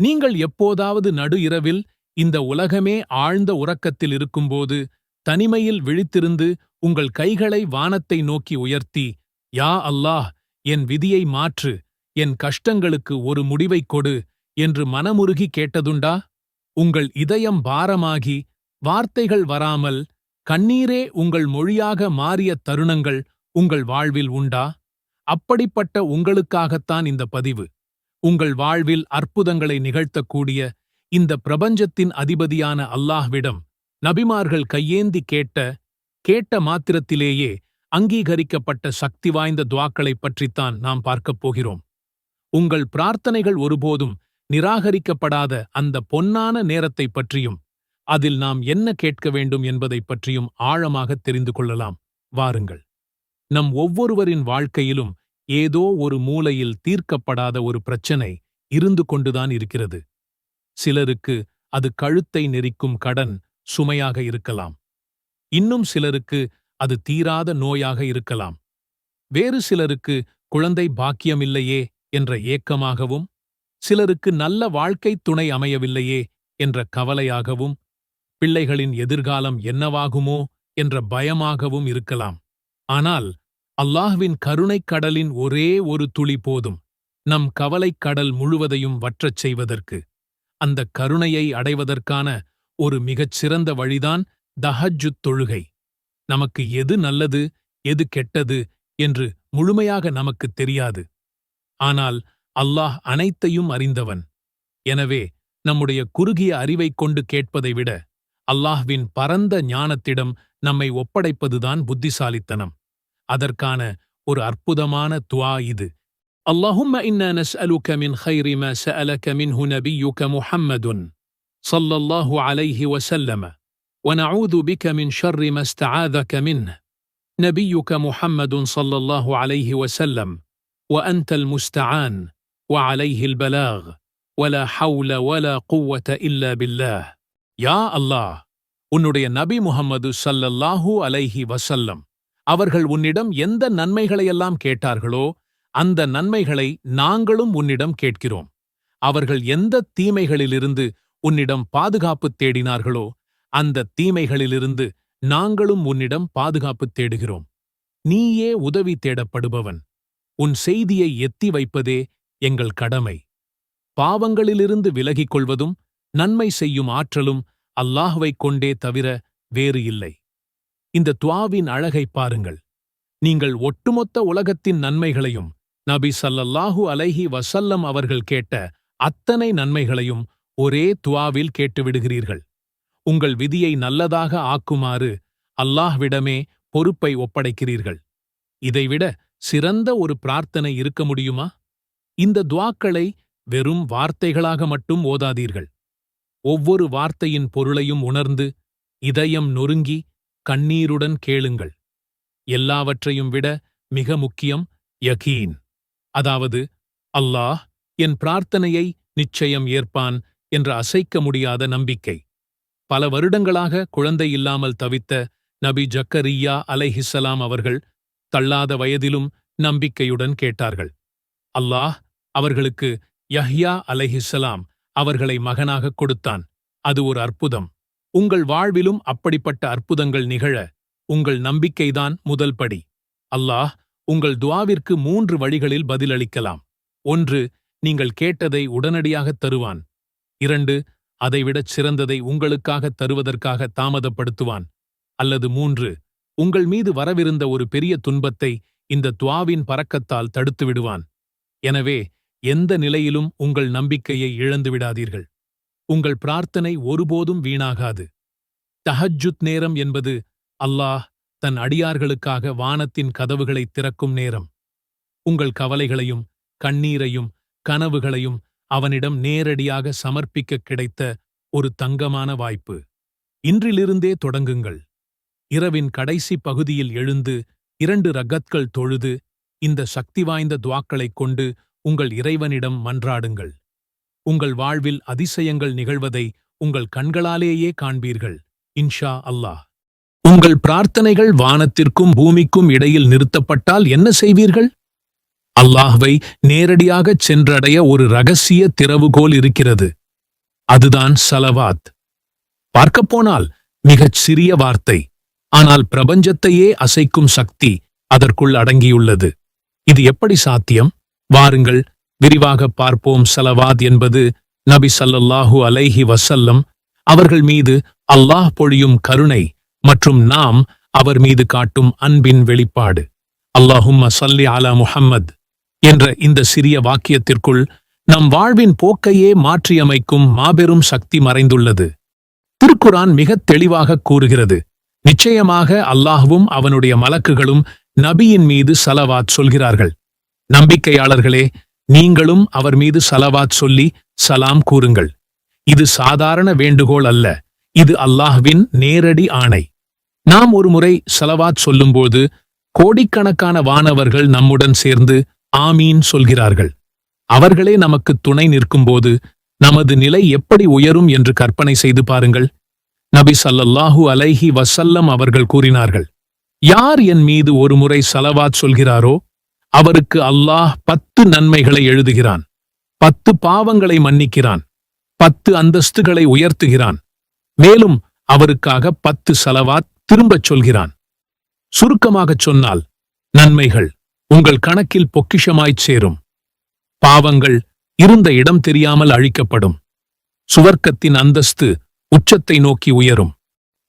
நீங்கள் எப்போதாவது நடு இரவில் இந்த உலகமே ஆழ்ந்த உறக்கத்தில் இருக்கும்போது தனிமையில் விழித்திருந்து உங்கள் கைகளை வானத்தை நோக்கி உயர்த்தி யா அல்லாஹ் என் விதியை மாற்று என் கஷ்டங்களுக்கு ஒரு முடிவைக் கொடு என்று மனமுருகி கேட்டதுண்டா? உங்கள் இதயம் பாரமாகி வார்த்தைகள் வராமல் கண்ணீரே உங்கள் மொழியாக மாறிய தருணங்கள் உங்கள் வாழ்வில் உண்டா? அப்படிப்பட்ட உங்களுக்காகத்தான் இந்த பதிவு. உங்கள் வாழ்வில் அற்புதங்களை நிகழ்த்தக்கூடிய இந்த பிரபஞ்சத்தின் அதிபதியான அல்லாஹ்விடம் நபிமார்கள் கையேந்தி கேட்ட கேட்ட மாத்திரத்திலேயே அங்கீகரிக்கப்பட்ட சக்தி வாய்ந்த துவாக்களைப் பற்றித்தான் நாம் பார்க்கப் போகிறோம். உங்கள் பிரார்த்தனைகள் ஒருபோதும் நிராகரிக்கப்படாத அந்த பொன்னான நேரத்தைப் பற்றியும் அதில் நாம் என்ன கேட்க வேண்டும் என்பதைப் பற்றியும் ஆழமாக தெரிந்து கொள்ளலாம். வாருங்கள். நம் ஒவ்வொருவரின் வாழ்க்கையிலும் ஏதோ ஒரு மூலையில் தீர்க்கப்படாத ஒரு பிரச்சனை இருந்து கொண்டுதான் இருக்கிறது. சிலருக்கு அது கழுத்தை நெரிக்கும் கடன் சுமையாக இருக்கலாம். இன்னும் சிலருக்கு அது தீராத நோயாக இருக்கலாம். வேறு சிலருக்கு குழந்தை பாக்கியமில்லையே என்ற ஏக்கமாகவும் சிலருக்கு நல்ல வாழ்க்கை துணை அமையவில்லையே என்ற கவலையாகவும் பிள்ளைகளின் எதிர்காலம் என்னவாகுமோ என்ற பயமாகவும் இருக்கலாம். ஆனால் அல்லாஹ்வின் கருணைக் கடலின் ஒரே ஒரு துளி போதும். நம் கவலைக் கடல் முழுவதையும் வற்றச் செய்வதற்கு. அந்த கருணையை அடைவதற்கான ஒரு மிகச் சிறந்த வழிதான் தஹஜுத் தொழுகை. நமக்கு எது நல்லது எது கெட்டது என்று முழுமையாக நமக்குத் தெரியாது. ஆனால் அல்லாஹ் அனைத்தையும் அறிந்தவன். எனவே நம்முடைய குறுகிய அறிவைக் கொண்டு கேட்பதை விட அல்லாஹ்வின் பரந்த ஞானத்திடம் நம்மை ஒப்படைப்பதுதான் புத்திசாலித்தனம். அதற்கான ஒரு அற்புதமான துவா இது اللهم انا نسالك من خير ما سالك منه نبيك محمد صلى الله عليه وسلم ونعوذ بك من شر ما استعاذك منه نبيك محمد صلى الله عليه وسلم وانت المستعان وعليه البلاغ ولا حول ولا قوه الا بالله யா அல்லாஹ் உன்னுடைய நபி முகம்மது ஸல்லல்லாஹு அலைஹி வசல்லம் அவர்கள் உன்னிடம் எந்த நன்மைகளையெல்லாம் கேட்டார்களோ அந்த நன்மைகளை நாங்களும் உன்னிடம் கேட்கிறோம். அவர்கள் எந்த தீமைகளிலிருந்து உன்னிடம் பாதுகாப்பு தேடினார்களோ அந்த தீமைகளிலிருந்து நாங்களும் உன்னிடம் பாதுகாப்பு தேடுகிறோம். நீயே உதவி தேடப்படுபவன். உன் செய்தியை எத்தி வைப்பதே எங்கள் கடமை. பாவங்களிலிருந்து விலகிக் கொள்வதும் நன்மை செய்யும் ஆற்றலும் அல்லாஹ்வைக் கொண்டே தவிர வேறு இல்லை. இந்த துவாவின் அழகை பாருங்கள். நீங்கள் ஒட்டுமொத்த உலகத்தின் நன்மைகளையும் நபி சல்லல்லாஹு அலைஹி வசல்லம் அவர்கள் கேட்ட அத்தனை நன்மைகளையும் ஒரே துவாவில் கேட்டுவிடுகிறீர்கள் உங்கள் விதியை நல்லதாக ஆக்குமாறு அல்லாஹ்விடமே பொறுப்பை ஒப்படைக்கிறீர்கள். இதைவிட சிறந்த ஒரு பிரார்த்தனை இருக்க முடியுமா? இந்த துவாக்களை வெறும் வார்த்தைகளாக மட்டும் ஓதாதீர்கள். ஒவ்வொரு வார்த்தையின் பொருளையும் உணர்ந்து இதயம் நொறுங்கி கண்ணீருடன் கேளுங்கள். எல்லாவற்றையும் விட மிக முக்கியம் யகீன். அதாவது அல்லாஹ் என் பிரார்த்தனையை நிச்சயம் ஏற்பான் என்ற அசைக்க முடியாத நம்பிக்கை. பல வருடங்களாக குழந்தை இல்லாமல் தவித்த நபி ஜக்கரியா அலைஹிசலாம் அவர்கள் தள்ளாத வயதிலும் நம்பிக்கையுடன் கேட்டார்கள். அல்லாஹ் அவர்களுக்கு யஹ்யா அலைஹிசலாம் அவர்களை மகனாகக் கொடுத்தான். அது ஒரு அற்புதம். உங்கள் வாழ்விலும் அப்படிப்பட்ட அற்புதங்கள் நிகழ உங்கள் நம்பிக்கைதான் முதல் படி. அல்லாஹ் உங்கள் துவாவிற்கு மூன்று வழிகளில் பதிலளிக்கலாம். ஒன்று நீங்கள் கேட்டதை உடனடியாகத் தருவான். இரண்டு அதைவிடச் சிறந்ததை உங்களுக்காகத் தருவதற்காக தாமதப்படுத்துவான். அல்லது மூன்று உங்கள் மீது வரவிருந்த ஒரு பெரிய துன்பத்தை இந்த துவாவின் பறக்கத்தால் தடுத்து விடுவான் எனவே எந்த நிலையிலும் உங்கள் நம்பிக்கையை இழந்து விடாதீர்கள் உங்கள் பிரார்த்தனை ஒருபோதும் வீணாகாது. தஹஜுத் நேரம் என்பது அல்லாஹ் தன் அடியார்களுக்காக வானத்தின் கதவுகளை திறக்கும் நேரம். உங்கள் கவலைகளையும் கண்ணீரையும் கனவுகளையும் அவனிடம் நேரடியாக சமர்ப்பிக்க கிடைத்த ஒரு தங்கமான வாய்ப்பு. இன்றிலிருந்தே தொடங்குங்கள். இரவின் கடைசி பகுதியில் எழுந்து இரண்டு ரகத்கள் தொழுது இந்த சக்தி வாய்ந்த துவாக்களைக் கொண்டு உங்கள் இறைவனிடம் மன்றாடுங்கள். உங்கள் வாழ்வில் அதிசயங்கள் நிகழ்வதை உங்கள் கண்களாலேயே காண்பீர்கள் இன்ஷா அல்லாஹ். உங்கள் பிரார்த்தனைகள் வானத்திற்கும் பூமிக்கும் இடையில் நிறுத்தப்பட்டால் என்ன செய்வீர்கள்? அல்லாஹ்வை நேரடியாகச் சென்றடைய ஒரு ரகசிய திறவுகோல் இருக்கிறது அதுதான் சலவாத். பார்க்கப்போனால் மிகச் சிறிய வார்த்தை ஆனால் பிரபஞ்சத்தையே அசைக்கும் சக்தி அதற்குள் அடங்கியுள்ளது. இது எப்படி சாத்தியம்? வாருங்கள் விரிவாக பார்ப்போம் சலவாத் என்பது நபி சல்லல்லாஹு அலைஹி வசல்லம் அவர்கள் மீது அல்லாஹ் பொழியும் கருணை மற்றும் நாம் அவர் மீது காட்டும் அன்பின் வெளிப்பாடு. அல்லாஹும் சல்லி அலா முஹம்மத் என்ற இந்த சிறிய வாக்கியத்திற்குள் நம் வாழ்வின் போக்கையே மாற்றியமைக்கும் மாபெரும் சக்தி மறைந்துள்ளது. திருக்குரான் மிகத் தெளிவாக கூறுகிறது. நிச்சயமாக அல்லாஹ்வும் அவனுடைய மலக்குகளும் நபியின் மீது சலவாத் சொல்கிறார்கள். நம்பிக்கையாளர்களே நீங்களும் அவர் மீது சலவாத் சொல்லி சலாம் கூறுங்கள். இது சாதாரண வேண்டுகோள் அல்ல. இது அல்லாஹ்வின் நேரடி ஆணை. நாம் ஒருமுறை சலவாத் சொல்லும்போது கோடிக்கணக்கான வானவர்கள் நம்முடன் சேர்ந்து ஆமீன் சொல்கிறார்கள். அவர்களே நமக்கு துணை நிற்கும்போது நமது நிலை எப்படி உயரும் என்று கற்பனை செய்து பாருங்கள். நபி சல்லல்லாஹூ அலைஹி வசல்லம் அவர்கள் கூறினார்கள். யார் என் மீது ஒருமுறை சலவாத் சொல்கிறாரோ அவருக்கு அல்லாஹ் பத்து நன்மைகளை எழுதுகிறான். பத்து பாவங்களை மன்னிக்கிறான். பத்து அந்தஸ்துகளை உயர்த்துகிறான். மேலும் அவருக்காக பத்து சலவாத் திரும்பச் சொல்கிறான். சுருக்கமாகச் சொன்னால் நன்மைகள் உங்கள் கணக்கில் பொக்கிஷமாய்ச் சேரும். பாவங்கள் இருந்த இடம் தெரியாமல் அழிக்கப்படும். சுவர்க்கத்தின் அந்தஸ்து உச்சத்தை நோக்கி உயரும்.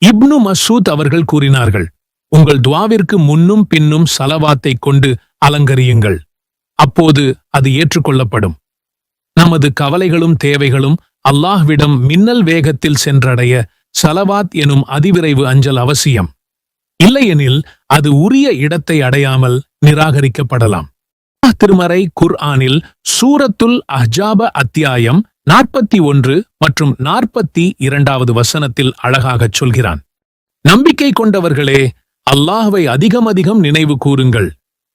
இப்னு மசூத் அவர்கள் கூறினார்கள் உங்கள் துவாவிற்கு முன்னும் பின்னும் சலவாத்தை கொண்டு அலங்கரியுங்கள். அப்போது அது ஏற்றுக்கொள்ளப்படும். நமது கவலைகளும் தேவைகளும் அல்லாஹ்விடம் மின்னல் வேகத்தில் சென்றடைய சலவாத் எனும் அதிவிரைவு அஞ்சல் அவசியம். இல்லையெனில் அது உரிய இடத்தை அடையாமல் நிராகரிக்கப்படலாம். திருமறை திருமறை குர்ஆனில் சூரத்துல் அஹ்ஜாப அத்தியாயம் நாற்பத்தி ஒன்று மற்றும் நாற்பத்தி இரண்டாவது வசனத்தில் அழகாகச் சொல்கிறான். நம்பிக்கை கொண்டவர்களே அல்லாஹ்வை அதிகம் அதிகம் நினைவு கூறுங்கள்.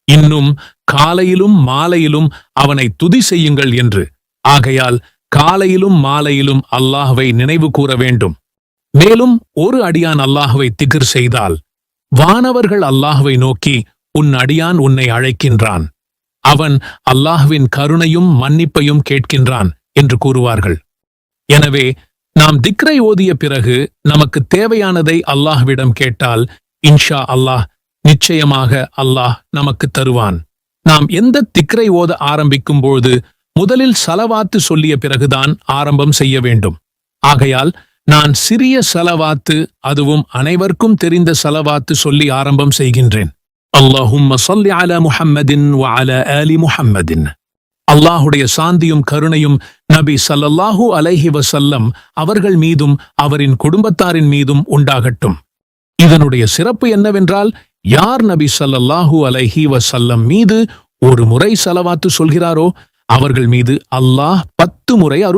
இன்னும் காலையிலும் மாலையிலும் அவனை துதி செய்யுங்கள் என்று. ஆகையால் காலையிலும் மாலையிலும் அல்லாஹ்வை நினைவு கூற வேண்டும். மேலும் ஒரு அடியான் அல்லாஹுவை திகிர் செய்தால் வானவர்கள் அல்லாஹுவை நோக்கி உன் அடியான் உன்னை அழைக்கின்றான். அவன் அல்லாஹுவின் கருணையும் மன்னிப்பையும் கேட்கின்றான் என்று கூறுவார்கள். எனவே நாம் திக்ரை ஓதிய பிறகு நமக்கு தேவையானதை அல்லாஹ்விடம் கேட்டால் இன்ஷா அல்லாஹ் நிச்சயமாக அல்லாஹ் நமக்கு தருவான். நாம் எந்த திக்ரை ஓத ஆரம்பிக்கும் பொழுது முதலில் சலவாத்து சொல்லிய பிறகுதான் ஆரம்பம் செய்ய வேண்டும். ஆகையால் நான் சிறிய சலவாத்து அதுவும் அனைவருக்கும் தெரிந்த சலவாத்து சொல்லி ஆரம்பம் செய்கின்றேன். அல்லாஹும் சொல்லி அல முஹம்மதின் வ அல ஆலி முஹம்மதின். அல்லாஹுடைய சாந்தியும் கருணையும் நபி ஸல்லல்லாஹு அலைஹி வசல்லம் அவர்கள் மீதும் அவரின் குடும்பத்தாரின் மீதும் உண்டாகட்டும். இதனுடைய சிறப்பு என்னவென்றால் யார் நபி சல்லல்லாஹூ அலஹி வசல்லம் மீது ஒரு முறை செலவாத்து சொல்கிறாரோ அவர்கள் மீது அல்லாஹ் பத்து முறை அருள்